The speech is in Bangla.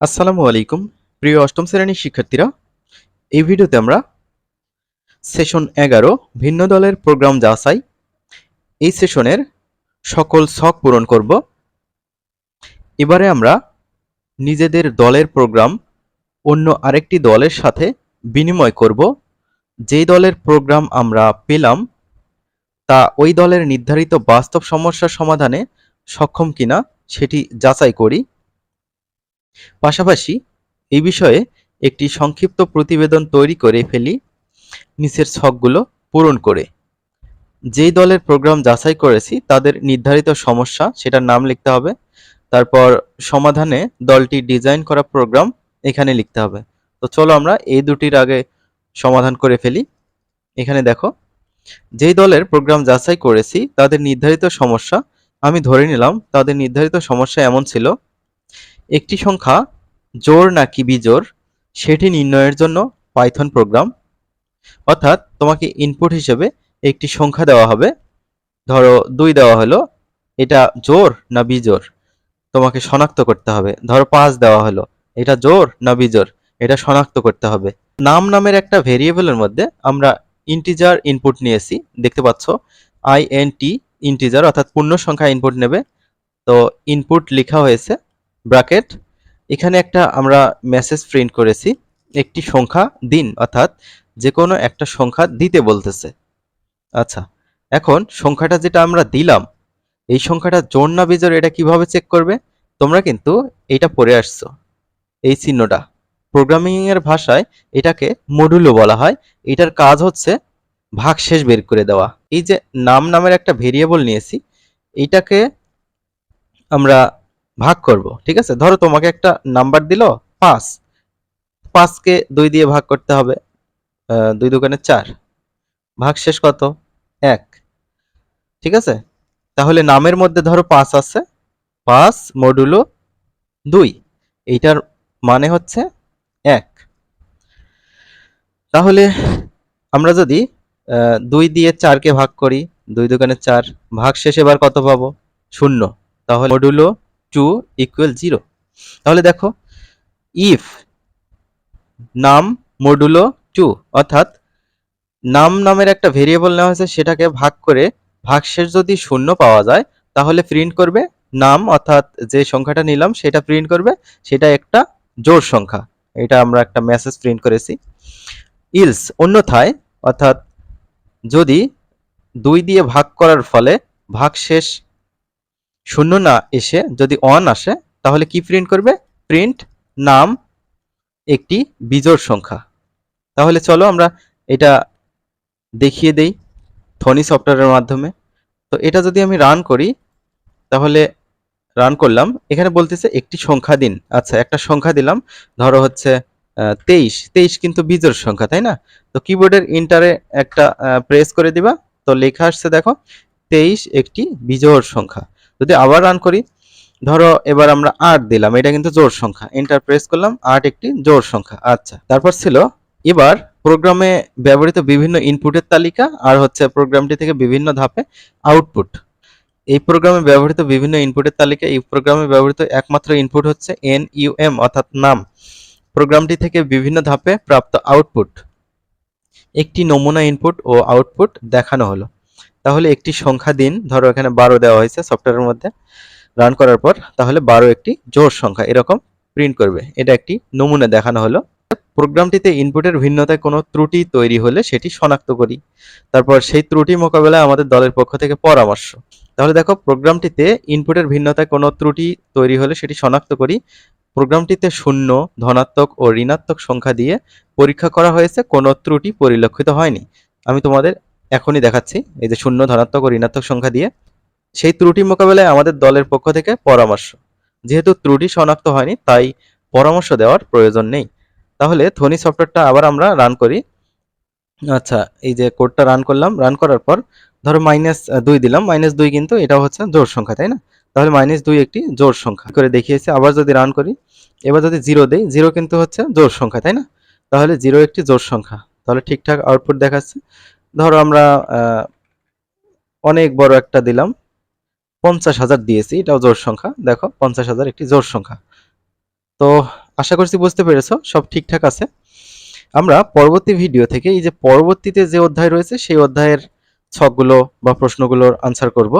আসসালামু আলাইকুম, প্রিয় অষ্টম শ্রেণির শিক্ষার্থীরা। এই ভিডিওতে আমরা সেশন এগারো, ভিন্ন দলের প্রোগ্রাম যাচাই, এই সেশনের সকল শখ পূরণ করব। এবারে আমরা নিজেদের দলের প্রোগ্রাম, অন্য আরেকটি দলের সাথে বিনিময় করব। যেই দলের প্রোগ্রাম আমরা পেলাম, তা ওই দলের নির্ধারিত বাস্তব সমস্যার সমাধানে সক্ষম কিনা সেটি যাচাই করি। পাশাপাশি এই বিষয়ে একটি সংক্ষিপ্ত প্রতিবেদন তৈরি করে ফেলি নিচের ছকগুলো পূরণ করে। যেই দলের প্রোগ্রাম যাচাই করেছি, তাদের নির্ধারিত সমস্যা, সেটার নাম লিখতে হবে। তারপর সমাধানে দলটি ডিজাইন করা প্রোগ্রাম এখানে লিখতে হবে। তো চলো আমরা এই দুটির আগে সমাধান করে ফেলি। এখানে দেখো, যেই দলের প্রোগ্রাম যাচাই করেছি, তাদের নির্ধারিত সমস্যা, আমি ধরে নিলাম, তাদের নির্ধারিত সমস্যা এমন ছিল একটি সংখ্যা, জোড় নাকি বিজোড়, সেটি নির্ণয়ের জন্য পাইথন প্রোগ্রাম। অর্থাৎ তোমাকে ইনপুট হিসেবে একটি সংখ্যা দেওয়া হবে। ধরো দুই দেওয়া হলো, এটা জোর না বিজোর তোমাকে শনাক্ত করতে হবে। ধরো পাঁচ দেওয়া হলো, এটা জোর না বিজোর এটা শনাক্ত করতে হবে। নাম নামের একটা ভেরিয়েবলের মধ্যে আমরা ইন্টিজার ইনপুট নিয়েছি, দেখতে পাচ্ছ? আই এন টি ইন্টিজার অর্থাৎ পূর্ণ সংখ্যা ইনপুট নেবে। তো ইনপুট লেখা হয়েছে ব্র্যাকেট। এখানে একটা আমরা মেসেজ প্রিন্ট করেছি, একটি সংখ্যা দিন, অর্থাৎ যে কোনো একটা সংখ্যা দিতে বলতেছে। আচ্ছা এখন সংখ্যাটা যেটা আমরা দিলাম, এই সংখ্যাটা জোড় না বিজোড় এটা কীভাবে চেক করবে? তোমরা কিন্তু এটা পড়ে আসছো, এই চিহ্নটা। প্রোগ্রামিং এর ভাষায় এটাকে মডুলো বলা হয়। এটার কাজ হচ্ছে ভাগশেষ বের করে দেওয়া। এই যে নাম নামের একটা ভেরিয়েবল নিয়েছি এইটাকে আমরা ভাগ করব, ঠিক আছে? ধরো তোমাকে একটা নাম্বার দিল, পাঁচ। পাঁচকে দুই দিয়ে ভাগ করতে হবে দুই দোকানে চার। ভাগ শেষ কত? এক। ঠিক আছে? তাহলে নামের মধ্যে ধরো পাঁচ আছে, পাঁচ মডুলো দুই। এইটার মানে হচ্ছে এক। তাহলে আমরা যদি দুই দিয়ে চারকে ভাগ করি, দুই দোকানে চার, ভাগ শেষে এবার কত পাবো? শূন্য। তাহলে মডুলো টু ইকুয়াল জিরো তাহলে দেখো ইফ নাম মডুলো টু অর্থাৎ নাম নামের একটা ভেরিয়েবল নেওয়া হয়েছে, সেটাকে ভাগ করে ভাগশেষ যদি শূন্য পাওয়া যায়, তাহলে প্রিন্ট করবে নাম অর্থাৎ যে সংখ্যাটা নিলাম, সেটা প্রিন্ট করবে, সেটা একটা জোড় সংখ্যা। এটা আমরা একটা মেসেজ প্রিন্ট করেছি। ইলস অন্যথায়, অর্থাৎ যদি দুই দিয়ে ভাগ করার ফলে ভাগশেষ শূন্য না এসে যদি অন আসে, তাহলে কি প্রিন্ট করবে? প্রিন্ট নাম একটি বিজোড় সংখ্যা। তাহলে চলো আমরা এটা দেখিয়ে দেই থনি সফটওয়্যারের মাধ্যমে। তো এটা যদি আমি রান করি, তাহলে রান করলাম। এখানে বলতেছে একটি সংখ্যা দিন। আচ্ছা একটা সংখ্যা দিলাম। ধরো হচ্ছে তেইশ। তেইশ কিন্তু বিজোড় সংখ্যা, তাই না? তো কিবোর্ডের ইন্টারে একটা প্রেস করে দিবা। তো লেখা আসছে দেখো, তেইশ একটি বিজোড় সংখ্যা। যদি আবার রান করি, ধরো এবার আমরা আট দিলাম, এটা কিন্তু জোর সংখ্যা। এন্টার প্রেস করলাম, আট একটি জোর সংখ্যা। আচ্ছা তারপর ছিল, এবার প্রোগ্রামে ব্যবহৃত বিভিন্ন ইনপুটের তালিকা আর হচ্ছে প্রোগ্রামটি থেকে বিভিন্ন ধাপে আউটপুট এই প্রোগ্রামে ব্যবহৃত বিভিন্ন ইনপুটের তালিকা, এই প্রোগ্রামে ব্যবহৃত একমাত্র ইনপুট হচ্ছে এন ইউএম অর্থাৎ নাম। প্রোগ্রামটি থেকে বিভিন্ন ধাপে প্রাপ্ত আউটপুট একটি নমুনা ইনপুট ও আউটপুট দেখানো হলো। তাহলে একটি সংখ্যা দিন। ধরো এখানে বারো দেওয়া হয়েছে সফটওয়্যারের মধ্যে। রান করার পর তাহলে বারো একটি জোর সংখ্যা এরকম প্রিন্ট করবে। এটা একটি নমুনা দেখানো হলো। প্রোগ্রামটিতে ইনপুটের ভিন্নতায় কোনো ত্রুটি তৈরি হলে সেটি শনাক্ত করি। তারপর সেই ত্রুটি মোকাবেলায় আমাদের দলের পক্ষ থেকে পরামর্শ। তাহলে দেখো, প্রোগ্রামটিতে ইনপুটের ভিন্নতায় কোনো ত্রুটি তৈরি হলে সেটি শনাক্ত করি। প্রোগ্রামটিতে শূন্য, ধনাত্মক ও ঋণাত্মক সংখ্যা দিয়ে পরীক্ষা করা হয়েছে। কোনো ত্রুটি পরিলক্ষিত হয়নি। আমি তোমাদের এখনই দেখাচ্ছি। এই যে শূন্য ধনাত্মক ও ঋণাত্মক সংখ্যা দিয়ে। সেই ত্রুটি মোকাবেলায় আমাদের দলের পক্ষ থেকে পরামর্শ। যেহেতু ত্রুটি শনাক্ত হয়নি, তাই পরামর্শ দেওয়ার প্রয়োজন নেই। তাহলে ধনী সফটওয়্যারটা আবার আমরা রান করি। আচ্ছা এই যে কোডটা রান করলাম। রান করার পর ধরো মাইনাস দুই দিলাম। মাইনাস দুই কিন্তু এটা হচ্ছে জোর সংখ্যা, তাই না? তাহলে মাইনাস দুই একটি জোর সংখ্যা। করে দেখিয়েছে, আবার যদি রান করি, এবার যদি জিরো দেই জিরো কিন্তু হচ্ছে জোর সংখ্যা, তাই না? তাহলে জিরো একটি জোর সংখ্যা। তাহলে ঠিকঠাক আউটপুট দেখাচ্ছে। ধরো আমরা অনেক বড় একটা দিলাম। পঞ্চাশ হাজার দিয়েছি, এটাও জোর সংখ্যা। দেখো, পঞ্চাশ হাজার একটি জোর সংখ্যা। তো আশা করছি বুঝতে পেরেছ, সব ঠিকঠাক আছে। আমরা পরবর্তী ভিডিও থেকে, এই যে পরবর্তীতে যে অধ্যায় রয়েছে, সেই অধ্যায়ের ছকগুলো বা প্রশ্নগুলোর আনসার করব।